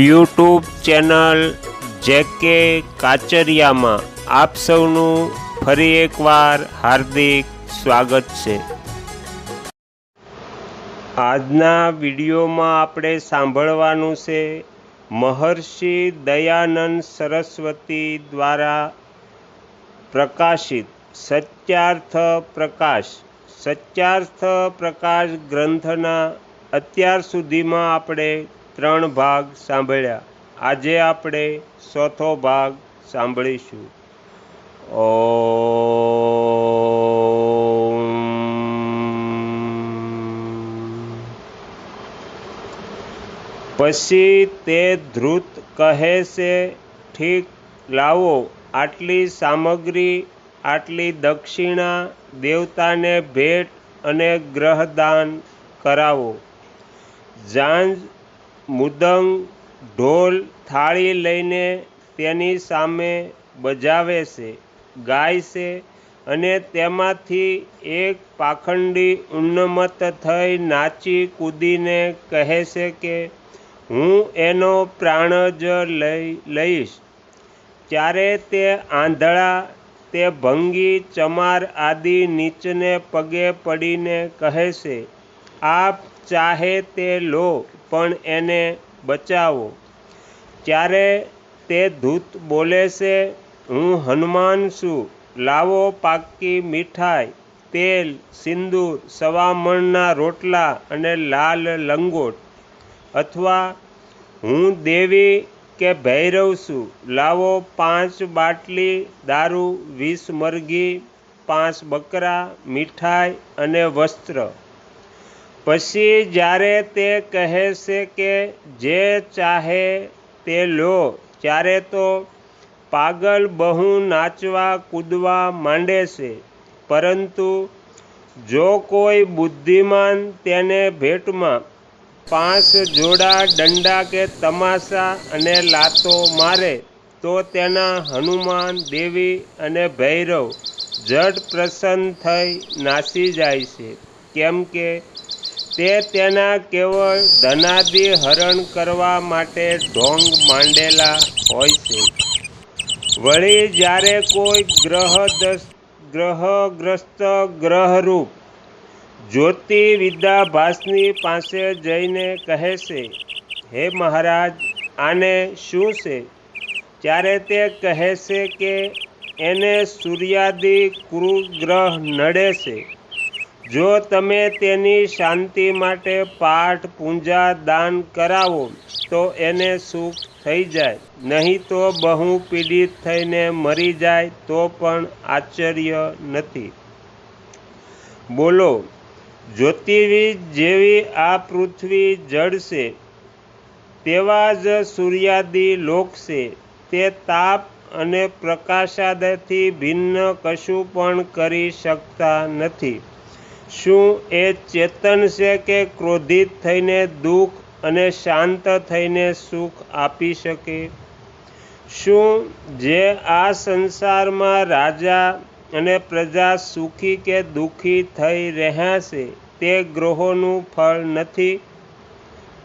YouTube channel જેકે કાચરિયામાં આપ સૌનું ફરી એકવાર હાર્દિક સ્વાગત છે. આજના વિડીયોમાં આપણે સાંભળવાનું છે મહર્ષિ દયાનંદ સરસ્વતી દ્વારા પ્રકાશિત સત્યાર્થ પ્રકાશ. સત્યાર્થ પ્રકાશ ગ્રંથના અત્યાર સુધીમાં આપણે ત્રણ ભાગ સાંભળ્યા. આજે આપણે ચોથો ભાગ સાંભળીશું. ઓ પછી તે ધ્રુત કહે છે, ઠીક, લાવો, આટલી સામગ્રી, આટલી દક્ષિણા, દેવતાને ભેટ અને ગ્રહદાન કરાવો. ઝાંઝ મૃદંગ ઢોલ થાળી લઈને તેની સામે બજાવે છે, ગાય છે અને તેમાંથી એક પાખંડી ઉન્મત્ત થઈ નાચી કૂદીને કહે છે કે, હું એનો પ્રાણ જ લઈ લઈશ. ત્યારે તે આંધળા, તે ભંગી, ચમાર આદિ નીચને પગે પડીને કહે છે, આપ ચાહે તે લો. પણ એને બચાવો. ત્યારે તે ધૂત બોલે છે, હું હનુમાન છું, લાવો પાકી મીઠાઈ, તેલ, સિંદૂર, સવામણના રોટલા અને લાલ લંગોટ. અથવા હું દેવી કે ભૈરવ છું, લાવો પાંચ બાટલી દારૂ, વીસ મરઘી, પાંચ બકરા, મીઠાઈ અને વસ્ત્ર. પછી જ્યારે તે કહે છે કે જે ચાહે તે લો, ત્યારે તો પાગલ બહુ નાચવા કૂદવા માંડે છે. પરંતુ જો કોઈ બુદ્ધિમાન તેને ભેટમાં પાંચ જોડા દંડા કે તમાશા અને લાતો મારે, તો તેના હનુમાન, દેવી અને ભૈરવ જડ પ્રસન્ન થઈ નાસી જાય છે. કેમ કે તે તેના કેવળ ધનાદિ હરણ કરવા માટે ઢોંગ માંડેલા હોય છે. વળી જ્યારે કોઈ ગ્રહ ગ્રહગ્રસ્ત ગ્રહરૂપ જ્યોતિ વિદ્યાભાસની પાસે જઈને કહે છે, હે મહારાજ, આને શું છે? ત્યારે તે કહે છે કે એને સૂર્યાદિ કુરુગ્રહ નડે છે. જો તમે તેની શાંતિ માટે પાઠ પૂજા દાન કરાવો, તો એને સુખ થઈ જાય. નહીં તો બહુ પીડિત થઈને મરી જાય, તો પણ આશ્ચર્ય નથી. બોલો જ્યોતિર્વિદ જેવી આ પૃથ્વી જળશે, તેવા જ સૂર્યાદિ લોક છે તે તાપ અને પ્રકાશાદથી ભિન્ન કશું પણ કરી શકતા નથી. શું એ ચેતન છે કે ક્રોધિત થઈને દુઃખ અને શાંત થઈને સુખ આપી શકે? શું જે આ સંસારમાં રાજા અને પ્રજા સુખી કે દુઃખી થઈ રહ્યા છે, તે ગ્રહોનું ફળ નથી?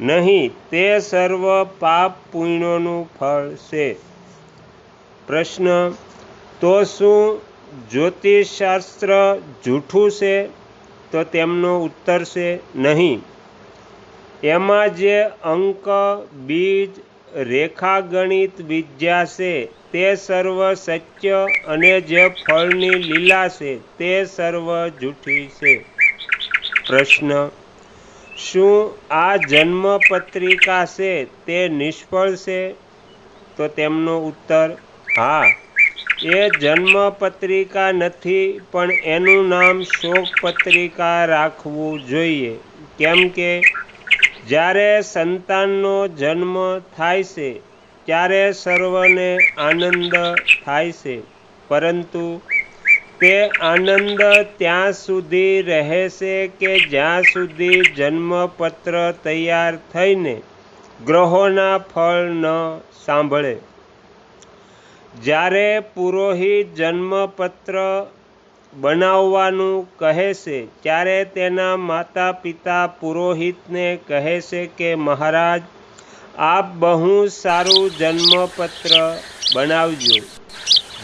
નહીં, તે સર્વ પાપ પુણ્યોનું ફળ છે. પ્રશ્ન, તો શું જ્યોતિષશાસ્ત્ર જૂઠું છે? તો તેમનો ઉત્તર છે નહીં. એમાં જે અંક, બીજ, રેખાગણિત વિદ્યા છે તે સર્વ સત્ય અને જે ફળની લીલા છે તે સર્વ જૂઠી છે. પ્રશ્ન, શું આ જન્મ પત્રિકા છે તે નિષ્ફળ છે? તો તેમનો ઉત્તર, હા. એ જન્મ પત્રિકા નથી, પણ એનું નામ શોક પત્રિકા રાખવું જોઈએ. કેમ કે, જ્યારે સંતાનનો જન્મ થાય છે, ત્યારે સર્વને આનંદ થાય છે. પરંતુ, તે આનંદ ત્યાં સુધી રહે છે કે જ્યાં સુધી જન્મપત્ર તૈયાર થઈને ગ્રહોના ફળ ન સાંભળે. જ્યારે પુરોહિત જન્મપત્ર બનાવવાનું કહે છે, ત્યારે તેના માતા પિતા પુરોહિતને કહે છે કે, મહારાજ, આપ બહુ સારું જન્મપત્ર બનાવજો.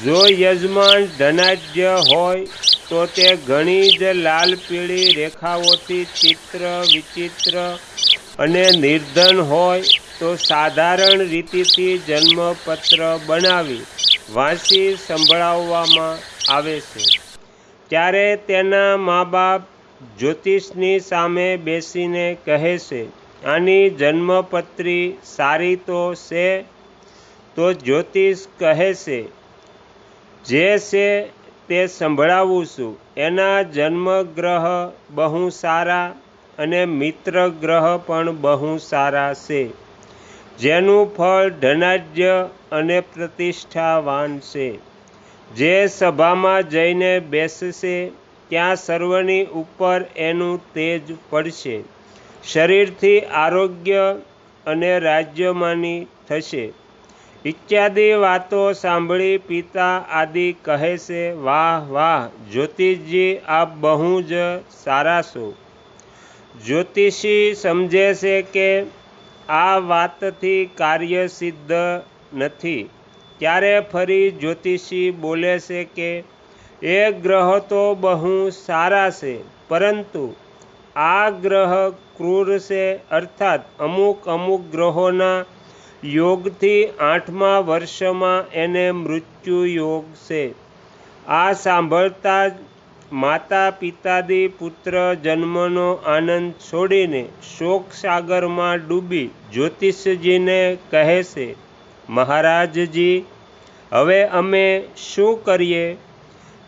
જો યજમાન ધનાઢ્ય હોય, તો તે ઘણી જ લાલ પીળી રેખાઓથી ચિત્ર વિચિત્ર અને નિર્ધન હોય. તો સાધારણ રીતિથી જન્મપત્ર બનાવી વાંચી સંભળાવવામાં આવે છે. ત્યારે તેના મા બાપ જ્યોતિષની સામે બેસીને કહે છે, આની જન્મપત્રી સારી તો છે તો જ્યોતિષ કહે છે, જે છે તે સંભળાવું છું. એના જન્મગ્રહ બહુ સારા અને મિત્ર ગ્રહ પણ બહુ સારા છે. જેનું ફળ ધનાઢ્ય અને પ્રતિષ્ઠાવાન છે. જે સભામાં જઈને બેસશે, ત્યાં સર્વની ઉપર એનું તેજ પડશે. શરીરથી આરોગ્ય અને રાજ્યમાની થશે. ઇત્યાદિ વાતો સાંભળી પિતા આદિ કહે છે, વાહ વાહ, જ્યોતિષજી, આપ બહુ જ સારા છો. જ્યોતિષી સમજે છે કે આ વાતથી કાર્ય સિદ્ધ નથી. ત્યારે ફરી જ્યોતિષી બોલે છે કે, એ ગ્રહ તો બહુ સારા છે, પરંતુ આ ગ્રહ ક્રૂર છે, અર્થાત અમુક અમુક ગ્રહોના યોગથી આઠમા વર્ષમાં એને મૃત્યુ યોગ છે. આ સાંભળતા જ માતા પિતાદી પુત્ર જન્મનો આનંદ છોડીને શોક સાગરમાં ડૂબી જ્યોતિષજીને કહે છે, મહારાજજી, હવે અમે શું કરીએ?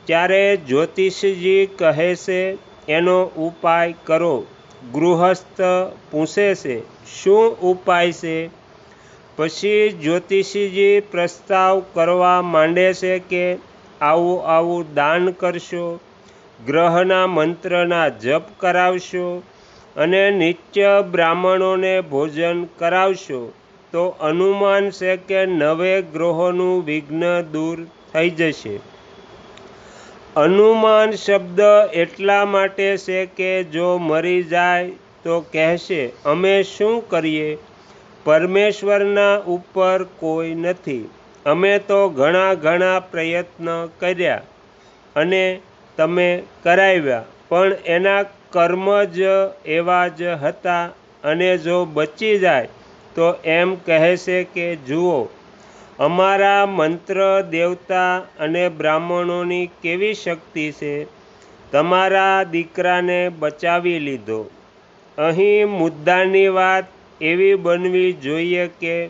ત્યારે જ્યોતિષજી કહે છે, એનો ઉપાય કરો. ગૃહસ્થ પૂછે છે, શું ઉપાય છે? પછી જ્યોતિષીજી પ્રસ્તાવ કરવા માંડે છે કે આવું આવું દાન કરશો. ગ્રહના મંત્રના જપ કરાવશો અને નિત્ય બ્રાહ્મણોને ભોજન કરાવશો, તો અનુમાન છે કે નવે ગ્રહોનું વિઘ્ન દૂર થઈ જશે. અનુમાન શબ્દ એટલા માટે છે કે જો મરી જાય તો કહેશે, અમે શું કરીએ? પરમેશ્વરના ઉપર કોઈ નથી. અમે તો ઘણા ઘણા પ્રયત્ન કર્યા અને તમે કરાવ્યા, પણ એના કર્મ જ એવા જ હતા અને જો બચી જાય, તો એમ કહે છે કે, જુઓ, અમારા મંત્ર દેવતા અને બ્રાહ્મણોની કેવી શક્તિ છે? તમારા દીકરાને બચાવી લીધો. અહીં મુદ્દાની વાત એવી બનવી જોઈએ કે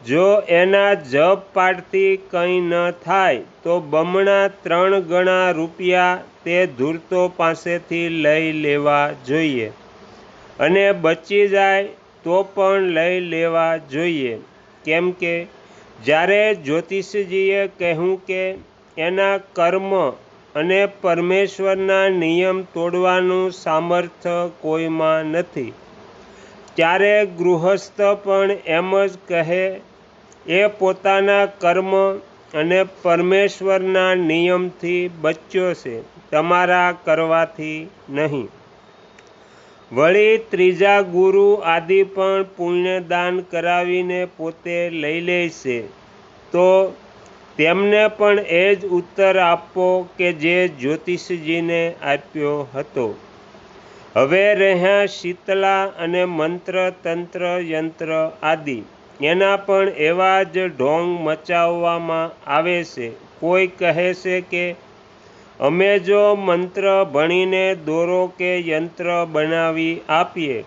જો એના જપ પાઠથી કંઈ ન થાય, તો બમણા ત્રણ ગણા રૂપિયા તે ધૂર્તો પાસેથી લઈ લેવા જોઈએ. અને બચી જાય તો પણ લઈ લેવા જોઈએ. કેમ કે જ્યારે જ્યોતિષજીએ કહ્યું કે એના કર્મ અને પરમેશ્વરના નિયમ તોડવાનું સામર્થ્ય કોઈમાં નથી, ત્યારે ગૃહસ્થ પણ એમ જ કહે એ પોતાના કર્મ અને પરમેશ્વરના નિયમથી બચ્યો છે, તમારા કરવાથી નહીં. વળી ત્રીજા ગુરુ આદિ પણ પુણ્યદાન કરાવીને પોતે લઈ લે છે. તો તેમને પણ એ જ ઉત્તર આપો કે જે જ્યોતિષજીને આપ્યો હતો. હવે રહ્યા શીતલા અને મંત્ર તંત્ર યંત્ર આદિ. એના પણ એવા જ ઢોંગ મચાવવામાં આવે છે. કોઈ કહે છે કે, અમે જો મંત્ર ભણીને દોરો કે યંત્ર બનાવી આપીએ,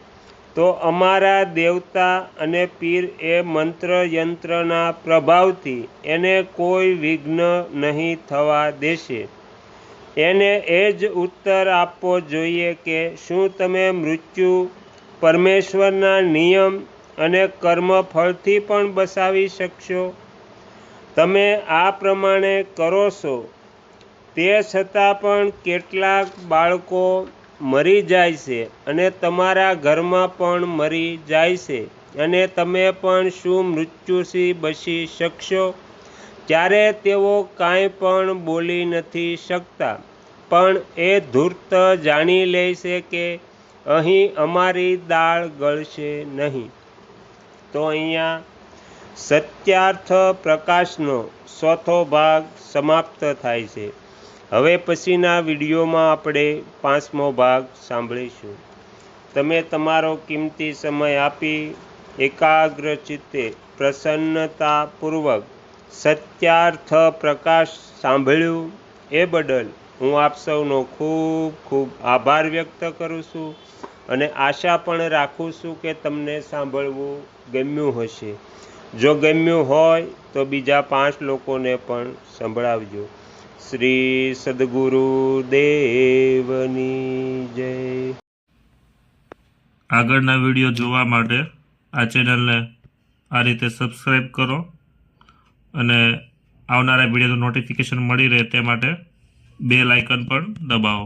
તો અમારા દેવતા અને પીર એ મંત્ર યંત્રના પ્રભાવથી એને કોઈ વિઘ્ન નહીં થવા દેશે. એને એ જ ઉત્તર આપવો જોઈએ કે શું તમે મૃત્યુ પરમેશ્વરના નિયમ અને કર્મફળથી પણ બસાવી શકશો. તમે આ પ્રમાણે કરો છો. તે છતાં પણ કેટલાક બાળકો મરી જાય છે અને તમારા ઘરમાં પણ મરી જાય છે અને તમે પણ શું મૃત્યુથી બચી શકશો? ત્યારે તેઓ કાંઈ પણ બોલી નથી શકતા. પણ એ ધૂર્ત જાણી લે છે કે અહીં અમારી દાળ ગળશે નહીં. તો અહીંયા સત્યાર્થ પ્રકાશનો ચોથો ભાગ સમાપ્ત થાય છે. હવે પછીના વિડીયોમાં આપણે પાંચમો ભાગ સાંભળીશું. તમે તમારો કિંમતી સમય આપી એકાગ્ર ચિત્તે પ્રસન્નતાપૂર્વક સત્યાર્થ પ્રકાશ સાંભળ્યું એ બદલ હું આપ સૌનો ખૂબ ખૂબ આભાર વ્યક્ત કરું છું. અને આશા પણ રાખું છું કે તમને સાંભળવું ગમ્યું હશે. જો ગમ્યું હોય તો બીજા પાંચ લોકોને પણ સંભળાવજો. શ્રી સદગુરુ દેવની જય. આગળના વીડિયો જોવા માટે આ ચેનલને આ રીતે સબસ્ક્રાઈબ કરો અને આવનારા વિડીયોનું નોટિફિકેશન મળી રહે તે માટે બે લાઇકન પણ દબાવો.